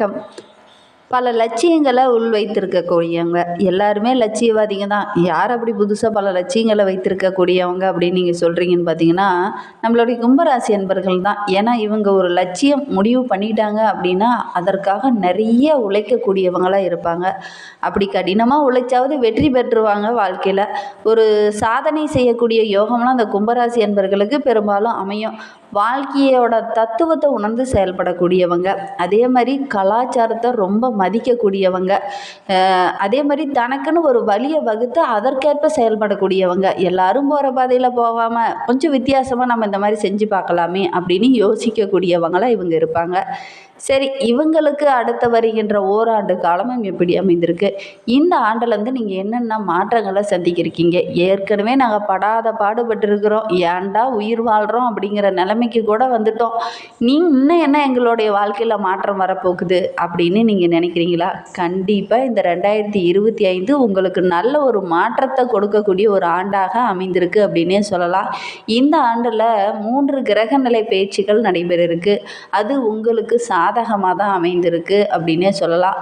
Come பல லட்சியங்களை உள் வைத்திருக்கக்கூடியவங்க எல்லாருமே லட்சியவாதிங்க தான் யார் அப்படி புதுசாக பல லட்சியங்களை வைத்திருக்கக்கூடியவங்க அப்படின்னு நீங்கள் சொல்கிறீங்கன்னு பார்த்தீங்கன்னா நம்மளுடைய கும்பராசி அன்பர்கள் தான் ஏன்னா இவங்க ஒரு லட்சியம் முடிவு பண்ணிட்டாங்க அப்படின்னா அதற்காக நிறைய உழைக்கக்கூடியவங்களாக இருப்பாங்க. அப்படி கடினமாக உழைச்சாவது வெற்றி பெற்றுருவாங்க வாழ்க்கையில். ஒரு சாதனை செய்யக்கூடிய யோகம்லாம் அந்த கும்பராசி அன்பர்களுக்கு பெரும்பாலும் அமையும். வாழ்க்கையோட தத்துவத்தை உணர்ந்து செயல்படக்கூடியவங்க. அதே மாதிரி கலாச்சாரத்தை ரொம்ப மதிக்கக்கூடியவங்க. அதே மாதிரி தனக்குன்னு ஒரு வழியை வகுத்து அதற்கேற்ப செயல்படக்கூடியவங்க. எல்லாரும் போகிற பாதையில் போகாமல் கொஞ்சம் வித்தியாசமாக நம்ம இந்த மாதிரி செஞ்சு பார்க்கலாமே அப்படின்னு யோசிக்கக்கூடியவங்களாக இவங்க இருப்பாங்க. சரி இவங்களுக்கு அடுத்த வருகின்ற ஓராண்டு காலமும் எப்படி அமைந்திருக்கு? இந்த ஆண்டுலேருந்து நீங்கள் என்னென்ன மாற்றங்களை சந்திக்கிருக்கீங்க? ஏற்கனவே நாங்கள் படாத பாடுபட்டிருக்கிறோம். ஏன்டா உயிர் வாழ்கிறோம் அப்படிங்கிற நிலைமைக்கு கூட வந்துட்டோம். நீ இன்னும் என்ன எங்களுடைய வாழ்க்கையில் மாற்றம் வரப்போகுது அப்படின்னு நீங்கள் நினைக்கிறீங்களா? கண்டிப்பாக இந்த ரெண்டாயிரத்தி இருபத்தி ஐந்து உங்களுக்கு நல்ல ஒரு மாற்றத்தை கொடுக்கக்கூடிய ஒரு ஆண்டாக அமைந்திருக்கு அப்படின்னே சொல்லலாம். இந்த ஆண்டில் மூன்று கிரகநிலை பேச்சுகள் நடைபெற இருக்கு. அது உங்களுக்கு சா சாதகமாக தான் அமைந்திருக்கு அப்படின்னே சொல்லலாம்.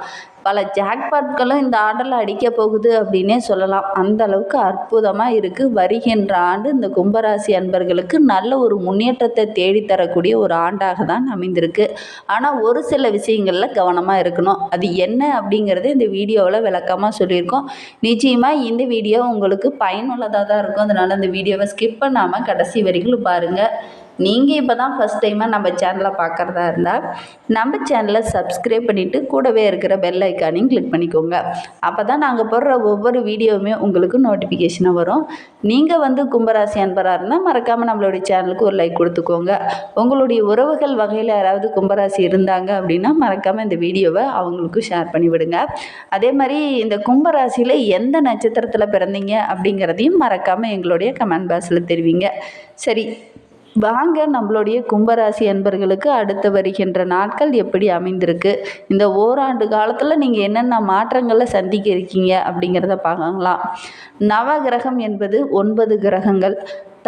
பல ஜாக்பாட்களும் இந்த ஆண்டில் அடிக்க போகுது அப்படின்னே சொல்லலாம். அந்த அளவுக்கு அற்புதமாக இருக்குது வருகின்ற ஆண்டு இந்த கும்பராசி அன்பர்களுக்கு நல்ல ஒரு முன்னேற்றத்தை தேடித்தரக்கூடிய ஒரு ஆண்டாக தான் அமைந்திருக்கு. ஆனால் ஒரு சில விஷயங்களில் கவனமாக இருக்கணும். அது என்ன அப்படிங்கிறத இந்த வீடியோவில் விளக்கமாக சொல்லியிருக்கோம். நிச்சயமாக இந்த வீடியோ உங்களுக்கு பயனுள்ளதாக தான் இருக்கும். அதனால் இந்த வீடியோவை ஸ்கிப் பண்ணாமல் கடைசி வரைக்கும் பாருங்கள் நீங்கள் இப்போ தான் ஃபஸ்ட் டைமாக நம்ம சேனலை பார்க்குறதா இருந்தால் நம்ம சேனலை சப்ஸ்கிரைப் பண்ணிவிட்டு கூடவே இருக்கிற பெல் ஐக்கானையும் கிளிக் பண்ணிக்கோங்க. அப்போ தான் நாங்கள் போடுற ஒவ்வொரு வீடியோவுமே உங்களுக்கு நோட்டிஃபிகேஷனாக வரும். நீங்கள் வந்து கும்பராசி அன்பராக இருந்தால் மறக்காமல் நம்மளுடைய சேனலுக்கு ஒரு லைக் கொடுத்துக்கோங்க. உங்களுடைய உறவுகள் வகையில் யாராவது கும்பராசி இருந்தாங்க அப்படின்னா மறக்காமல் இந்த வீடியோவை அவங்களுக்கும் ஷேர் பண்ணிவிடுங்க அதே மாதிரி இந்த கும்பராசியில் எந்த நட்சத்திரத்தில் பிறந்தீங்க அப்படிங்கிறதையும் மறக்காமல் எங்களுடைய கமெண்ட் பாக்ஸில் தெரிவிங்க. சரி வாங்க நம்மளுடைய கும்பராசி அன்பர்களுக்கு அடுத்து வருகின்ற நாட்கள் எப்படி அமைந்திருக்கு? இந்த ஓராண்டு காலத்தில் நீங்கள் என்னென்ன மாற்றங்களை சந்திக்க இருக்கீங்க அப்படிங்கிறத பார்க்கலாம் நவ கிரகம் என்பது ஒன்பது கிரகங்கள்.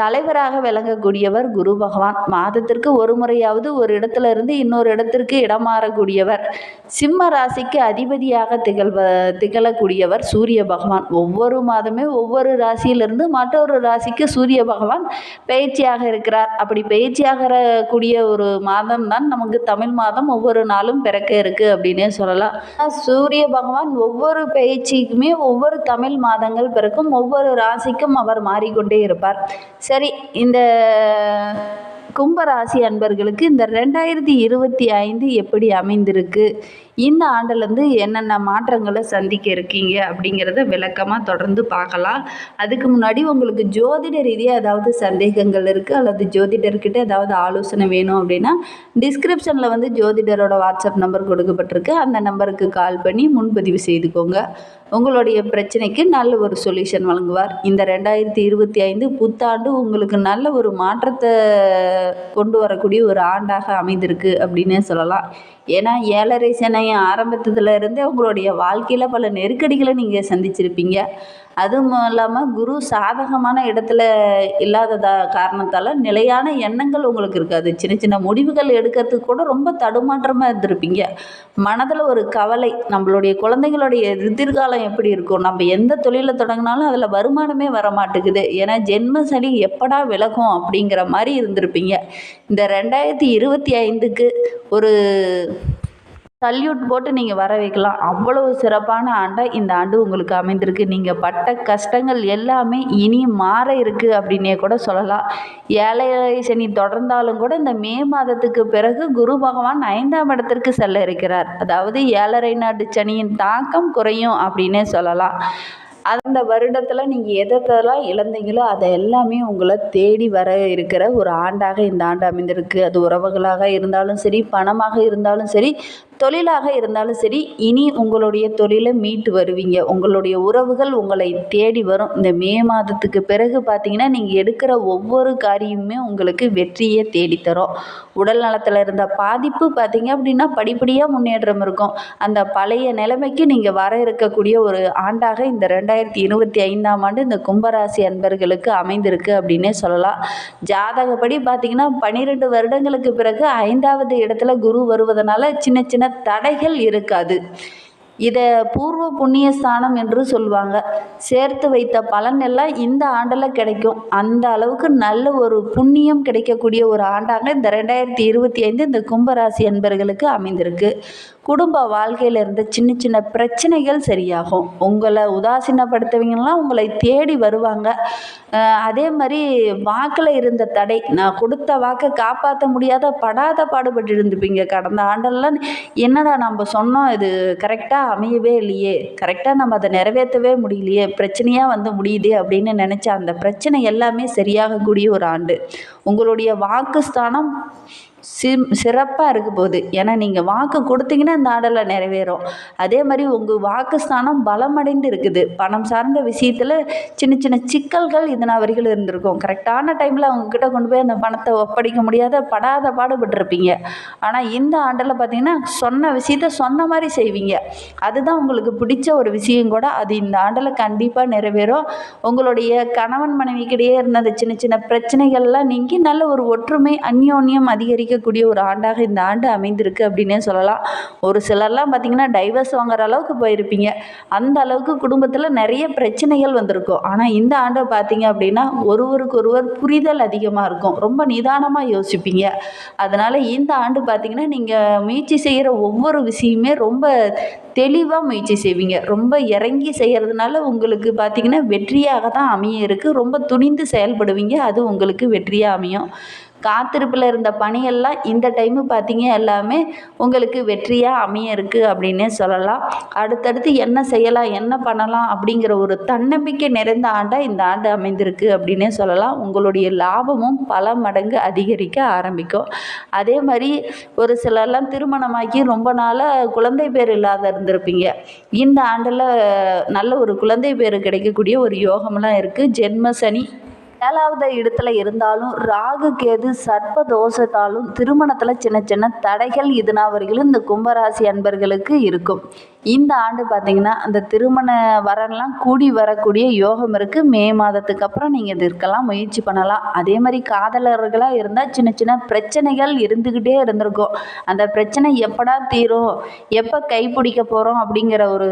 தலைவராக விளங்கக்கூடியவர் குரு பகவான். மாதத்திற்கு ஒரு முறையாவது ஒரு இடத்துல இருந்து இன்னொரு இடத்திற்கு இடம் மாறக்கூடியவர் சிம்ம ராசிக்கு அதிபதியாக திகழ்வ திகழக்கூடியவர் சூரிய பகவான். ஒவ்வொரு மாதமே ஒவ்வொரு ராசியிலிருந்து மற்றொரு ராசிக்கு சூரிய பகவான் பயிற்சியாக இருக்கிறார். அப்படி பயிற்சியாக கூடிய ஒரு மாதம் தான் நமக்கு தமிழ் மாதம். ஒவ்வொரு நாளும் பிறக்க இருக்கு அப்படின்னே சொல்லலாம். சூரிய பகவான் ஒவ்வொரு பயிற்சிக்குமே ஒவ்வொரு தமிழ் மாதங்கள் பிறக்கும். ஒவ்வொரு ராசிக்கும் அவர் மாறிக்கொண்டே இருப்பார். சரி இந்த கும்பராசி அன்பர்களுக்கு இந்த ரெண்டாயிரத்தி இருபத்தி ஐந்து எப்படி அமைந்திருக்கு? இந்த ஆண்டுலேருந்து என்னென்ன மாற்றங்களை சந்திக்க இருக்கீங்க அப்படிங்கிறத விளக்கமாக தொடர்ந்து பார்க்கலாம். அதுக்கு முன்னாடி உங்களுக்கு ஜோதிட ரீதியாக ஏதாவது சந்தேகங்கள் இருக்குது அல்லது ஜோதிடர்கிட்ட ஏதாவது ஆலோசனை வேணும் அப்படின்னா டிஸ்கிரிப்ஷனில் வந்து ஜோதிடரோட வாட்ஸ்அப் நம்பர் கொடுக்கப்பட்டிருக்கு. அந்த நம்பருக்கு கால் பண்ணி முன்பதிவு செய்துக்கோங்க. உங்களுடைய பிரச்சனைக்கு நல்ல ஒரு சொல்யூஷன் வழங்குவார். இந்த ரெண்டாயிரத்தி இருபத்தி ஐந்து புத்தாண்டு உங்களுக்கு நல்ல ஒரு மாற்றத்தை கொண்டு வரக்கூடிய ஒரு ஆண்டாக அமைந்திருக்கு அப்படின்னே சொல்லலாம். ஏன்னா ஏழரை சனை ஆரம்பித்ததுல இருந்தே உங்களுடைய வாழ்க்கையில் பல நெருக்கடிகளை நீங்கள் சந்திச்சிருப்பீங்க. அதுவும் இல்லாமல் குரு சாதகமான இடத்துல இல்லாததா காரணத்தால் நிலையான எண்ணங்கள் உங்களுக்கு இருக்காது. சின்ன சின்ன முடிவுகள் எடுக்கிறதுக்கு கூட ரொம்ப தடுமாற்றமாக இருந்திருப்பீங்க. மனதில் ஒரு கவலை நம்மளுடைய குழந்தைங்களுடைய எதிர்காலம் எப்படி இருக்கும் நம்ம எந்த தொழிலை தொடங்கினாலும் அதில் வருமானமே வர மாட்டேங்குது ஏன்னா ஜென்ம சனி எப்படா விலகும் அப்படிங்கிற மாதிரி இருந்திருப்பீங்க. இந்த ரெண்டாயிரத்தி இருபத்தி ஐந்துக்கு ஒரு சல்யூட் போட்டு நீங்கள் வர வைக்கலாம். அவ்வளவு சிறப்பான ஆண்டாக இந்த ஆண்டு உங்களுக்கு அமைந்திருக்கு. நீங்கள் பட்ட கஷ்டங்கள் எல்லாமே இனி மாற இருக்குது அப்படின்னே கூட சொல்லலாம். ஏழை சனி தொடர்ந்தாலும் கூட இந்த மே மாதத்துக்கு பிறகு குரு பகவான் ஐந்தாம் இடத்திற்கு செல்ல இருக்கிறார். அதாவது ஏழரை நாடு சனியின் தாக்கம் குறையும் அப்படின்னே சொல்லலாம். அந்த வருடத்தில் நீங்கள் எதெல்லாம் இழந்தீங்களோ அதை எல்லாமே உங்களை தேடி வர இருக்கிற ஒரு ஆண்டாக இந்த ஆண்டு அமைந்திருக்கு. அது உறவுகளாக இருந்தாலும் சரி பணமாக இருந்தாலும் சரி தொழிலாக இருந்தாலும் சரி இனி உங்களுடைய தொழிலை மீட்டு வருவீங்க. உங்களுடைய உறவுகள் உங்களை தேடி வரும். இந்த மே மாதத்துக்கு பிறகு பார்த்தீங்கன்னா நீங்கள் எடுக்கிற ஒவ்வொரு காரியமுமே உங்களுக்கு வெற்றியை தேடித்தரும். உடல் நலத்தில் இருந்த பாதிப்பு பார்த்தீங்க அப்படின்னா படிப்படியாக முன்னேற்றம் இருக்கும். அந்த பழைய நிலைமைக்கு நீங்கள் வர இருக்கக்கூடிய ஒரு ஆண்டாக இந்த ரெண்டாயிரத்தி இருபத்தி ஐந்தாம் ஆண்டு இந்த கும்பராசி அன்பர்களுக்கு அமைந்திருக்கு அப்படின்னே சொல்லலாம். ஜாதகப்படி பார்த்தீங்கன்னா பன்னிரெண்டு வருடங்களுக்கு பிறகு ஐந்தாவது இடத்துல குரு வருவதனால சின்ன சின்ன சின்ன தடைகள் இருக்காது. இதை பூர்வ புண்ணிய ஸ்தானம் என்று சொல்லுவாங்க சேர்த்து வைத்த பலன் எல்லாம் இந்த ஆண்டில் கிடைக்கும். அந்த அளவுக்கு நல்ல ஒரு புண்ணியம் கிடைக்கக்கூடிய ஒரு ஆண்டாக இந்த ரெண்டாயிரத்தி இருபத்தி ஐந்து இந்த கும்பராசி என்பர்களுக்கு அமைந்திருக்கு. குடும்ப வாழ்க்கையில் இருந்த சின்ன சின்ன பிரச்சனைகள் சரியாகும். உங்களை உதாசீனப்படுத்துவங்கலாம் உங்களை தேடி வருவாங்க. அதே மாதிரி வாக்கில் இருந்த தடை. நான் கொடுத்த வாக்கை காப்பாற்ற முடியாத படாத பாடுபட்டு இருந்துப்பீங்க கடந்த ஆண்டெல்லாம் என்னடா நம்ம சொன்னோம் இது கரெக்டாக அமையவே இல்லையே. கரெக்டாக நம்ம அதை நிறைவேற்றவே முடியலையே. பிரச்சனையாக வந்து முடியுது அப்படின்னு நினச்ச அந்த பிரச்சனை எல்லாமே சரியாகக்கூடிய ஒரு ஆண்டு. உங்களுடைய வாக்குஸ்தானம் சி சிறப்பாக இருக்க போகுது. ஏன்னா நீங்கள் வாக்கு கொடுத்தீங்கன்னா இந்த ஆடலை நிறைவேறும். அதே மாதிரி உங்கள் வாக்கு ஸ்தானம் பலமடைந்து இருக்குது. பணம் சார்ந்த விஷயத்தில் சின்ன சின்ன சிக்கல்கள் இதனா வரைக்கும் இருந்திருக்கும். கரெக்டான டைமில் அவங்கக்கிட்ட கொண்டு போய் அந்த பணத்தை ஒப்படைக்க முடியாத படாத பாடுபட்டிருப்பீங்க. ஆனால் இந்த ஆண்டில் பார்த்தீங்கன்னா சொன்ன விஷயத்த சொன்ன மாதிரி செய்வீங்க. அதுதான் உங்களுக்கு பிடிச்ச ஒரு விஷயம் கூட. அது இந்த ஆண்டில் கண்டிப்பாக நிறைவேறும். உங்களுடைய கணவன் மனைவிக்கிடையே இருந்த அந்த சின்ன சின்ன பிரச்சனைகள்லாம் நீங்கி நல்ல ஒரு ஒற்றுமை அந்யோன்யம் அதிகரிக்கக்கூடிய ஒரு ஆண்டாக இந்த ஆண்டு அமைந்திருக்கு அப்படின்னே சொல்லலாம். ஒரு சிலர்லாம் பார்த்தீங்கன்னா டைவர்ஸ் வாங்குற அளவுக்கு போயிருப்பீங்க. அந்த அளவுக்கு குடும்பத்தில் நிறைய பிரச்சனைகள் வந்திருக்கும். ஆனால் இந்த ஆண்டை பார்த்தீங்க அப்படின்னா ஒருவருக்கு ஒருவர் புரிதல் அதிகமாக இருக்கும். ரொம்ப நிதானமாக யோசிப்பீங்க. அதனால் இந்த ஆண்டு பார்த்தீங்கன்னா நீங்கள் முயற்சி செய்கிற ஒவ்வொரு விஷயமே ரொம்ப தெளிவாக முயற்சி செய்வீங்க. ரொம்ப இறங்கி செய்கிறதுனால உங்களுக்கு பார்த்தீங்கன்னா வெற்றியாக தான் அமைய இருக்குது ரொம்ப துணிந்து செயல்படுவீங்க. அது உங்களுக்கு வெற்றியாக அமையும். காத்திருப்பில் இருந்த பணியெல்லாம் இந்த டைமு பார்த்தீங்க எல்லாமே உங்களுக்கு வெற்றியாக அமைய இருக்குது அப்படின்னே சொல்லலாம். அடுத்தடுத்து என்ன செய்யலாம் என்ன பண்ணலாம் அப்படிங்கிற ஒரு தன்னம்பிக்கை நிறைந்த ஆண்டாக இந்த ஆண்டு அமைந்திருக்கு அப்படின்னே சொல்லலாம். உங்களுடைய லாபமும் பல மடங்கு அதிகரிக்க ஆரம்பிக்கும். அதே மாதிரி ஒரு சிலர்லாம் திருமணமாகி ரொம்ப நாளாக குழந்தை பேர் இல்லாத இருந்திருப்பீங்க. இந்த ஆண்டில் நல்ல ஒரு குழந்தை பேர் கிடைக்கக்கூடிய ஒரு யோகம்லாம் இருக்குது ஜென்ம சனி ஏழாவது இடத்துல இருந்தாலும் ராகு கேது சர்ப்ப தோஷத்தாலும் திருமணத்தில் சின்ன சின்ன தடைகள் இதுனா வரையிலும் இந்த கும்பராசி அன்பர்களுக்கு இருக்கும். இந்த ஆண்டு பார்த்தீங்கன்னா அந்த திருமண வரன்லாம் கூடி வரக்கூடிய யோகம் இருக்குது மே மாதத்துக்கு அப்புறம் நீங்கள் இதற்கெல்லாம் முயற்சி பண்ணலாம். அதே மாதிரி காதலர்களாக இருந்தால் சின்ன சின்ன பிரச்சனைகள் இருந்துக்கிட்டே இருந்திருக்கும். அந்த பிரச்சனை எப்படா தீரும்? எப்போ கைப்பிடிக்க போகிறோம் அப்படிங்கிற ஒரு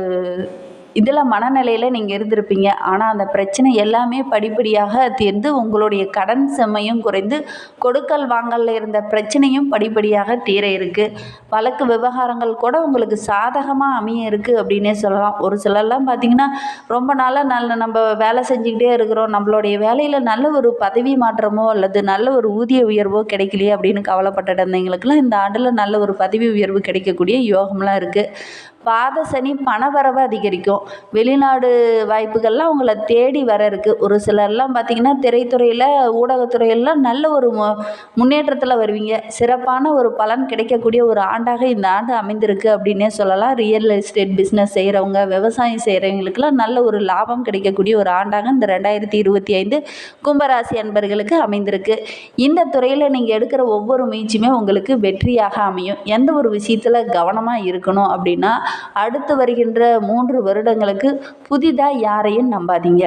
இதில் மனநிலையில் நீங்கள் இருந்திருப்பீங்க. ஆனால் அந்த பிரச்சனை எல்லாமே படிப்படியாக தீர்ந்து உங்களுடைய கடன் செம்மையும் குறைந்து கொடுக்கல் வாங்கலில் இருந்த பிரச்சனையும் படிப்படியாக தீர இருக்குது வழக்கு விவகாரங்கள் கூட உங்களுக்கு சாதகமாக அமைய இருக்குது அப்படின்னே சொல்லலாம். ஒரு சிலர்லாம் பார்த்திங்கன்னா ரொம்ப நாளாக நல்ல நம்ம வேலை செஞ்சுக்கிட்டே இருக்கிறோம். நம்மளுடைய வேலையில் நல்ல ஒரு பதவி மாற்றமோ அல்லது நல்ல ஒரு ஊதிய உயர்வோ கிடைக்கலையே அப்படின்னு கவலைப்பட்டு இருந்தவங்களுக்குலாம் இந்த ஆண்டில் நல்ல ஒரு பதவி உயர்வு கிடைக்கக்கூடிய யோகம்லாம் இருக்குது பாத சனி பணவரவை அதிகரிக்கும். வெளிநாடு வாய்ப்புகள்லாம் அவங்கள தேடி வர இருக்குது ஒரு சிலர்லாம் பார்த்திங்கன்னா திரைத்துறையில் ஊடகத்துறையெல்லாம் நல்ல ஒரு மு முன்னேற்றத்தில் வருவீங்க. சிறப்பான ஒரு பலன் கிடைக்கக்கூடிய ஒரு ஆண்டாக இந்த ஆண்டு அமைந்திருக்கு அப்படின்னே சொல்லலாம். ரியல் எஸ்டேட் பிஸ்னஸ் செய்கிறவங்க விவசாயம் செய்கிறவங்களுக்குலாம் நல்ல ஒரு லாபம் கிடைக்கக்கூடிய ஒரு ஆண்டாக இந்த ரெண்டாயிரத்தி இருபத்தி ஐந்து கும்பராசி அன்பர்களுக்கு அமைந்திருக்கு. இந்த துறையில் நீங்கள் எடுக்கிற ஒவ்வொரு முயற்சியுமே உங்களுக்கு வெற்றியாக அமையும். எந்த ஒரு விஷயத்தில் கவனமாக இருக்கணும் அப்படின்னா அடுத்து வருகின்ற மூன்று வருடங்களுக்கு புதிதாக யாரையும் நம்பாதீங்க.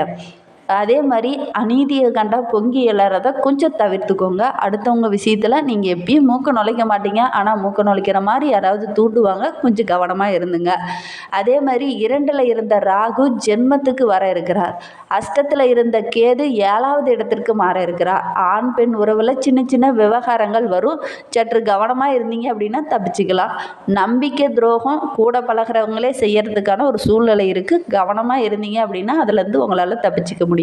அதே மாதிரி அநீதியை கண்டா பொங்கி எழறத கொஞ்சம் தவிர்த்துக்கோங்க. அடுத்தவங்க விஷயத்தில் நீங்கள் எப்பயும் மூக்க நுழைக்க மாட்டீங்க. ஆனால் மூக்க நுழைக்கிற மாதிரி யாராவது தூண்டுவாங்க. கொஞ்சம் கவனமாக இருந்துங்க. அதே மாதிரி இரண்டில் இருந்த ராகு ஜென்மத்துக்கு வர இருக்கிறார். அஷ்டத்தில் இருந்த கேது ஏழாவது இடத்திற்கு மாற இருக்கிறார். ஆண் பெண் உறவில் சின்ன சின்ன விவகாரங்கள் வரும். சற்று கவனமாக இருந்தீங்க அப்படின்னா தப்பிச்சுக்கலாம். நம்பிக்கை துரோகம் கூட பழகிறவங்களே செய்யறதுக்கான ஒரு சூழ்நிலை இருக்குது கவனமாக இருந்தீங்க அப்படின்னா அதுலேருந்து உங்களால் தப்பிச்சுக்க முடியும்.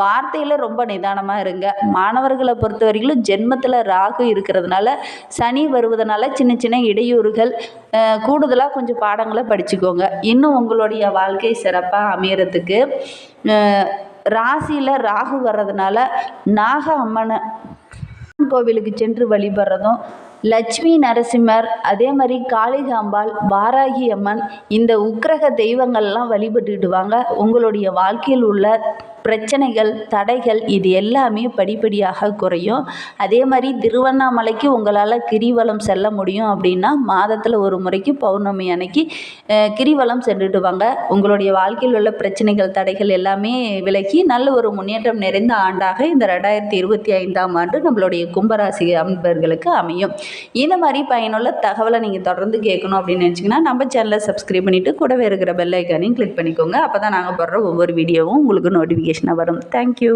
வார்த்தையில் ரொம்ப நிதானமாக இருங்க. மாணவர்களை பொறுத்த வரைக்கும் ஜென்மத்தில் ராகு இருக்கிறதுனால சனி வருவதனால சின்ன சின்ன இடையூறுகள் கூடுதலாக கொஞ்சம் பாடங்களை படிச்சுக்கோங்க. இன்னும் உங்களுடைய வாழ்க்கை சிறப்பாக அமையறதுக்கு ராசியில் ராகு வர்றதுனால நாக அம்மனை கோவிலுக்கு சென்று வழிபடுறதும் லட்சுமி நரசிம்மர் அதே மாதிரி காளிகாம்பாள் வாராகி அம்மன் இந்த உக்கிரக தெய்வங்கள்லாம் வழிபட்டுக்கிட்டு வாங்க. உங்களுடைய வாழ்க்கையில் உள்ள பிரச்சனைகள் தடைகள் இது எல்லாமே படிப்படியாக குறையும். அதே மாதிரி திருவண்ணாமலைக்கு உங்களால் கிரிவலம் செல்ல முடியும் அப்படின்னா மாதத்தில் ஒரு முறைக்கு பௌர்ணமி அன்னைக்கு கிரிவலம் சென்றுட்டு வாங்க. உங்களுடைய வாழ்க்கையில் உள்ள பிரச்சனைகள் தடைகள் எல்லாமே விலகி நல்ல ஒரு முன்னேற்றம் நிறைந்த ஆண்டாக இந்த ரெண்டாயிரத்தி இருபத்தி ஐந்தாம் ஆண்டு நம்மளுடைய கும்பராசி அன்பர்களுக்கு அமையும். இந்த மாதிரி பயனுள்ள தகவலை நீங்கள் தொடர்ந்து கேட்கணும் அப்படின்னு நினச்சிங்கன்னா நம்ம சேனலை சப்ஸ்கிரைப் பண்ணிவிட்டு கூடவே இருக்கிற பெல் ஐக்கானையும் கிளிக் பண்ணிக்கோங்க. அப்போ தான் நாங்கள் போடுற ஒவ்வொரு வீடியோவும் உங்களுக்கு நோட்டிஃபிகேஷன் நோட்டிஃபிகேஷனாக வரும் தேங்க்யூ